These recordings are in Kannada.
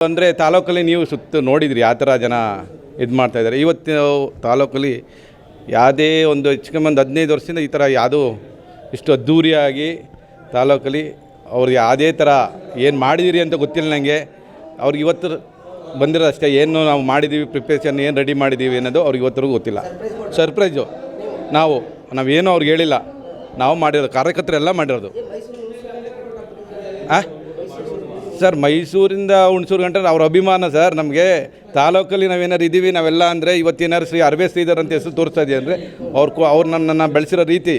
ಅಂದರೆ ತಾಲೂಕಲ್ಲಿ ನೀವು ಸುತ್ತ ನೋಡಿದ್ರಿ ಯಾವ ಥರ ಜನ ಇದು ಮಾಡ್ತಾಯಿದ್ದಾರೆ ಇವತ್ತು ತಾಲೂಕಲ್ಲಿ ಯಾವುದೇ ಒಂದು ಹೆಚ್ಚು ಒಂದು ಹದಿನೈದು ವರ್ಷದಿಂದ ಈ ಥರ ಯಾವುದು ಇಷ್ಟು ಅದ್ಧೂರಿಯಾಗಿ ತಾಲೂಕಲ್ಲಿ ಅವ್ರು ಯಾವುದೇ ಥರ ಏನು ಮಾಡಿದಿರಿ ಅಂತ ಗೊತ್ತಿಲ್ಲ ನನಗೆ ಅವ್ರಿಗೆ ಇವತ್ತು ಬಂದಿರೋ ಅಷ್ಟೇ. ಏನು ನಾವು ಮಾಡಿದ್ದೀವಿ ಪ್ರಿಪ್ರೇಷನ್ ಏನು ರೆಡಿ ಮಾಡಿದ್ದೀವಿ ಅನ್ನೋದು ಅವ್ರಿಗೆ ಇವತ್ತರೆಗೂ ಗೊತ್ತಿಲ್ಲ. ಸರ್ಪ್ರೈಸು ನಾವು ನಾವೇನು ಅವ್ರಿಗೆ ಹೇಳಿಲ್ಲ. ನಾವು ಮಾಡಿರೋದು, ಕಾರ್ಯಕರ್ತರೆಲ್ಲ ಮಾಡಿರೋದು. ಆ? ಸರ್, ಮೈಸೂರಿಂದ ಹುಣಸೂರು ಗಂಟೆ ಅವ್ರ ಅಭಿಮಾನ ಸರ್. ನಮಗೆ ತಾಲೂಕಲ್ಲಿ ನಾವೇನಾರು ಇದ್ದೀವಿ ನಾವೆಲ್ಲ ಅಂದರೆ ಇವತ್ತೇನಾರು ಶ್ರೀ ಅರವೇ ಶ್ರೀಧರ್ ಅಂತ ಹೆಸರು ತೋರಿಸ್ತಾ ಇದೆಯಾ ಅಂದರೆ ಅವ್ರ ಕು ಅವ್ರು ನನ್ನನ್ನು ಬೆಳೆಸಿರೋ ರೀತಿ.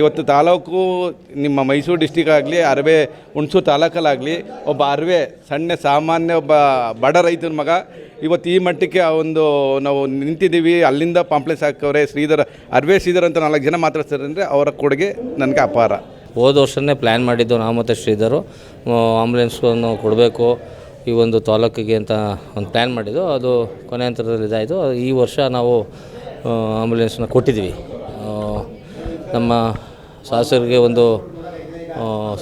ಇವತ್ತು ತಾಲೂಕು, ನಿಮ್ಮ ಮೈಸೂರು ಡಿಸ್ಟಿಕ್ ಆಗಲಿ, ಅರವೆ, ಹುಣಸೂರು ತಾಲೂಕಲ್ಲಾಗಲಿ ಒಬ್ಬ ಅರವೆ, ಸಣ್ಣ, ಸಾಮಾನ್ಯ ಒಬ್ಬ ಬಡ ರೈತನ ಮಗ ಇವತ್ತು ಈ ಮಟ್ಟಕ್ಕೆ ಆ ಒಂದು ನಾವು ನಿಂತಿದ್ದೀವಿ. ಅಲ್ಲಿಂದ ಪಾಂಪ್ಲೆಸ್ ಹಾಕವ್ರೆ ಶ್ರೀಧರ, ಅರವೆ ಶ್ರೀಧರ್ ಅಂತ ನಾಲ್ಕು ಜನ ಮಾತಾಡ್ತಾರೆ ಅಂದರೆ ಅವರ ಕೊಡುಗೆ ನನಗೆ ಅಪಾರ. ಹೋದ ವರ್ಷನೇ ಪ್ಲ್ಯಾನ್ ಮಾಡಿದ್ದು ನಾವು ಮತ್ತು ಶ್ರೀಧರು. ಆಂಬುಲೆನ್ಸ್ಗಳನ್ನು ಕೊಡಬೇಕು ಈ ಒಂದು ತಾಲೂಕಿಗೆ ಅಂತ ಒಂದು ಪ್ಲ್ಯಾನ್ ಮಾಡಿದ್ದು. ಅದು ಕೊನೆ ಹಂತದಲ್ಲಿ ಇದಾಯಿತು. ಈ ವರ್ಷ ನಾವು ಆಂಬುಲೆನ್ಸ್ನ ಕೊಟ್ಟಿದ್ದೀವಿ. ಆ, ನಮ್ಮ ಶಾಸಕರಿಗೆ ಒಂದು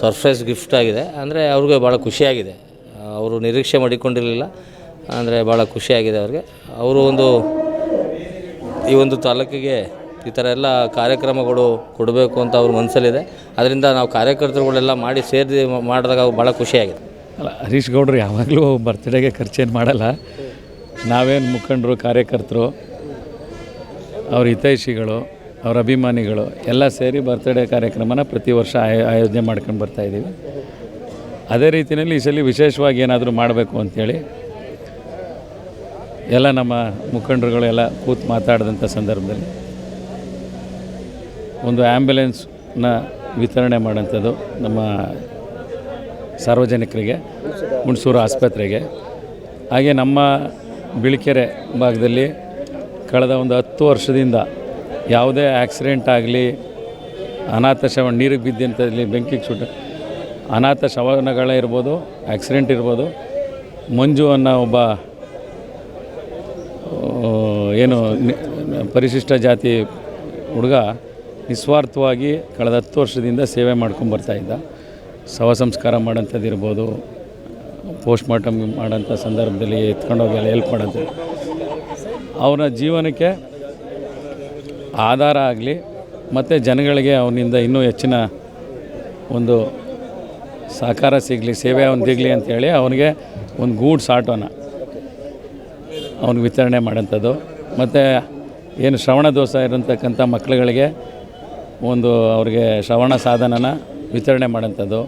ಸರ್ಪ್ರೈಸ್ ಗಿಫ್ಟ್ ಆಗಿದೆ. ಅಂದರೆ ಅವ್ರಿಗೆ ಭಾಳ ಖುಷಿಯಾಗಿದೆ. ಅವರು ನಿರೀಕ್ಷೆ ಮಾಡಿಕೊಂಡಿರಲಿಲ್ಲ. ಅಂದರೆ ಭಾಳ ಖುಷಿಯಾಗಿದೆ ಅವ್ರಿಗೆ. ಅವರು ಒಂದು ಈ ಒಂದು ತಾಲೂಕಿಗೆ ಈ ಥರ ಎಲ್ಲ ಕಾರ್ಯಕ್ರಮಗಳು ಕೊಡಬೇಕು ಅಂತ ಅವ್ರ ಮನಸ್ಸಲ್ಲಿದೆ. ಅದರಿಂದ ನಾವು ಕಾರ್ಯಕರ್ತರುಗಳೆಲ್ಲ ಮಾಡಿ ಸೇರಿ ಮಾಡಿದಾಗ ಭಾಳ ಖುಷಿಯಾಗಿದೆ. ಅಲ್ಲ, ಹರೀಶ್ ಗೌಡ್ರು ಯಾವಾಗಲೂ ಬರ್ತ್ಡೇಗೆ ಖರ್ಚೇನು ಮಾಡಲ್ಲ. ನಾವೇನು ಮುಖಂಡರು, ಕಾರ್ಯಕರ್ತರು, ಅವ್ರ ಹಿತೈಷಿಗಳು, ಅವ್ರ ಅಭಿಮಾನಿಗಳು ಎಲ್ಲ ಸೇರಿ ಬರ್ತ್ಡೇ ಕಾರ್ಯಕ್ರಮನ ಪ್ರತಿ ವರ್ಷ ಆಯೋ, ಆಯೋಜನೆ ಮಾಡ್ಕೊಂಡು ಬರ್ತಾಯಿದ್ದೀವಿ ಅದೇ ರೀತಿಯಲ್ಲಿ ಈ ಸಲ ವಿಶೇಷವಾಗಿ ಏನಾದರೂ ಮಾಡಬೇಕು ಅಂಥೇಳಿ ಎಲ್ಲ ನಮ್ಮ ಮುಖಂಡರುಗಳೆಲ್ಲ ಕೂತು ಮಾತಾಡಿದಂಥ ಸಂದರ್ಭದಲ್ಲಿ ಒಂದು ಆ್ಯಂಬುಲೆನ್ಸ್ನ ವಿತರಣೆ ಮಾಡೋಂಥದ್ದು ನಮ್ಮ ಸಾರ್ವಜನಿಕರಿಗೆ, ಹುಣಸೂರು ಆಸ್ಪತ್ರೆಗೆ. ಹಾಗೆ ನಮ್ಮ ಬಿಳಿಕೆರೆ ಭಾಗದಲ್ಲಿ ಕಳೆದ ಒಂದು ಹತ್ತು ವರ್ಷದಿಂದ ಯಾವುದೇ ಆಕ್ಸಿಡೆಂಟ್ ಆಗಲಿ, ಅನಾಥ ಶವ, ನೀರಿಗೆ ಬಿದ್ದಂಥಲ್ಲಿ ಬೆಂಕಿಗೆ ಸುಟ್ಟ, ಅನಾಥ ಶವನಗಳೇ ಇರ್ಬೋದು, ಆಕ್ಸಿಡೆಂಟ್ ಇರ್ಬೋದು, ಮಂಜು ಅನ್ನೋ ಒಬ್ಬ ಏನು ಪರಿಶಿಷ್ಟ ಜಾತಿ ಹುಡುಗ ನಿಸ್ವಾರ್ಥವಾಗಿ ಕಳೆದ ಹತ್ತು ವರ್ಷದಿಂದ ಸೇವೆ ಮಾಡ್ಕೊಂಡು ಶವ ಸಂಸ್ಕಾರ ಮಾಡೋಂಥದ್ದು ಇರ್ಬೋದು ಪೋಸ್ಟ್ ಮಾರ್ಟಮ್ ಮಾಡೋಂಥ ಸಂದರ್ಭದಲ್ಲಿ ಎತ್ಕೊಂಡೋಗಿ ಎಲ್ಲ ಹೆಲ್ಪ್ ಮಾಡೋದು ಅವನ ಜೀವನಕ್ಕೆ ಆಧಾರ ಆಗಲಿ, ಮತ್ತು ಜನಗಳಿಗೆ ಅವನಿಂದ ಇನ್ನೂ ಹೆಚ್ಚಿನ ಒಂದು ಸಹಕಾರ ಸಿಗಲಿ, ಸೇವೆ ಅವನು ದಿಗಲಿ ಅಂತೇಳಿ ಅವನಿಗೆ ಒಂದು ಗೂಡ್ಸ್ ಆಟೋನ ಅವ್ನಿಗೆ ವಿತರಣೆ ಮಾಡೋಂಥದ್ದು. ಮತ್ತು ಏನು ಶ್ರವಣ ದೋಷ ಇರತಕ್ಕಂಥ ಮಕ್ಕಳುಗಳಿಗೆ ಒಂದು ಅವ್ರಿಗೆ ಶ್ರವಣ ಸಾಧನನ ವಿತರಣೆ ಮಾಡೋಂಥದ್ದು.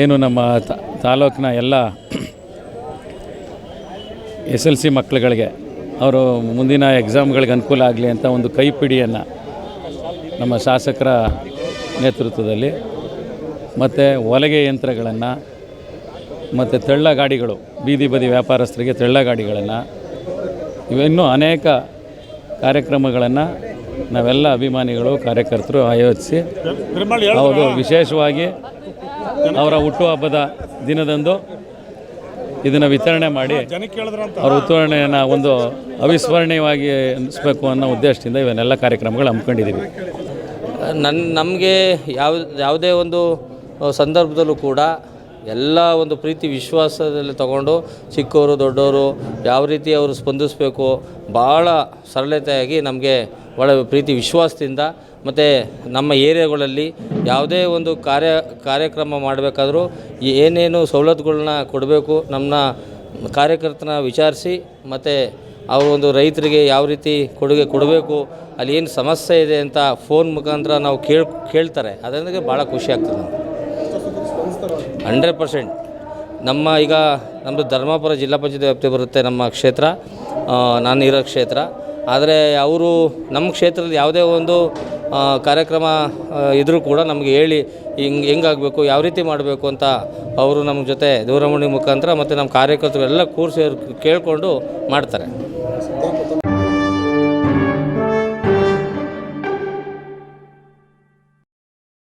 ಏನು ನಮ್ಮ ತಾಲೂಕಿನ ಎಲ್ಲ ಎಸ್ ಎಲ್ ಸಿ ಮಕ್ಕಳುಗಳಿಗೆ ಅವರು ಮುಂದಿನ ಎಕ್ಸಾಮ್ಗಳಿಗೆ ಅನುಕೂಲ ಆಗಲಿ ಅಂತ ಒಂದು ಕೈಪಿಡಿಯನ್ನು ನಮ್ಮ ಶಾಸಕರ ನೇತೃತ್ವದಲ್ಲಿ ಮತ್ತು ಹೊಲಿಗೆ ಯಂತ್ರಗಳನ್ನು ಮತ್ತು ತೆಳ್ಳ ಗಾಡಿಗಳು, ಬೀದಿ ಬದಿ ವ್ಯಾಪಾರಸ್ಥರಿಗೆ ತೆಳ್ಳ ಗಾಡಿಗಳನ್ನು ಇವನ್ನೂ ಅನೇಕ ಕಾರ್ಯಕ್ರಮಗಳನ್ನು ನಾವೆಲ್ಲ ಅಭಿಮಾನಿಗಳು ಕಾರ್ಯಕರ್ತರು ಆಯೋಜಿಸಿ ಅವರು ವಿಶೇಷವಾಗಿ ಅವರ ಹುಟ್ಟುಹಬ್ಬದ ದಿನದಂದು ಇದನ್ನು ವಿತರಣೆ ಮಾಡಿ ಅವರ ಉತ್ತರಣೆಯನ್ನು ಒಂದು ಅವಿಸ್ಮರಣೀಯವಾಗಿ ಅನ್ನಿಸ್ಬೇಕು ಅನ್ನೋ ಉದ್ದೇಶದಿಂದ ಇವನ್ನೆಲ್ಲ ಕಾರ್ಯಕ್ರಮಗಳು ಹಮ್ಮಿಕೊಂಡಿದ್ದೀವಿ. ನನ್ನ ನಮಗೆ ಯಾವ ಯಾವುದೇ ಒಂದು ಸಂದರ್ಭದಲ್ಲೂ ಕೂಡ ಎಲ್ಲ ಒಂದು ಪ್ರೀತಿ ವಿಶ್ವಾಸದಲ್ಲಿ ತಗೊಂಡು ಚಿಕ್ಕವರು, ದೊಡ್ಡವರು ಯಾವ ರೀತಿ ಅವರು ಸ್ಪಂದಿಸಬೇಕು ಭಾಳ ಸರಳತೆಯಾಗಿ ನಮಗೆ ಭಾಳ ಪ್ರೀತಿ ವಿಶ್ವಾಸದಿಂದ ಮತ್ತು ನಮ್ಮ ಏರಿಯಾಗಳಲ್ಲಿ ಯಾವುದೇ ಒಂದು ಕಾರ್ಯ, ಕಾರ್ಯಕ್ರಮ ಮಾಡಬೇಕಾದ್ರೂ ಏನೇನು ಸವಲತ್ತುಗಳನ್ನ ಕೊಡಬೇಕು ನಮ್ಮ ಕಾರ್ಯಕರ್ತನ ವಿಚಾರಿಸಿ ಮತ್ತು ಅವರು ಒಂದು ರೈತರಿಗೆ ಯಾವ ರೀತಿ ಕೊಡುಗೆ ಕೊಡಬೇಕು, ಅಲ್ಲಿ ಏನು ಸಮಸ್ಯೆ ಇದೆ ಅಂತ ಫೋನ್ ಮುಖಾಂತರ ನಾವು ಕೇಳ್, ಕೇಳ್ತಾರೆ. ಅದರಿಂದ ಭಾಳ ಖುಷಿ ಆಗ್ತದೆ ಹಂಡ್ರೆಡ್ ಪರ್ಸೆಂಟ್. ನಮ್ಮ ಈಗ ನಮ್ಮದು ಧರ್ಮಪುರ ಜಿಲ್ಲಾ ಪಂಚಾಯತ್ ವ್ಯಾಪ್ತಿ ಬರುತ್ತೆ ನಮ್ಮ ಕ್ಷೇತ್ರ ನಾನು ಇರೋ ಕ್ಷೇತ್ರ. ಆದರೆ ಅವರು ನಮ್ಮ ಕ್ಷೇತ್ರದಲ್ಲಿ ಯಾವುದೇ ಒಂದು ಕಾರ್ಯಕ್ರಮ ಇದ್ದರೂ ಕೂಡ ನಮಗೆ ಹೇಳಿ ಹಿಂಗೆ, ಹೆಂಗಾಗಬೇಕು, ಯಾವ ರೀತಿ ಮಾಡಬೇಕು ಅಂತ ಅವರು ನಮ್ಮ ಜೊತೆ ದೂರವಾಣಿ ಮುಖಾಂತರ ಮತ್ತು ನಮ್ಮ ಕಾರ್ಯಕರ್ತರು ಎಲ್ಲ ಕೂರಿಸಿ ಕೇಳಿಕೊಂಡು ಮಾಡ್ತಾರೆ.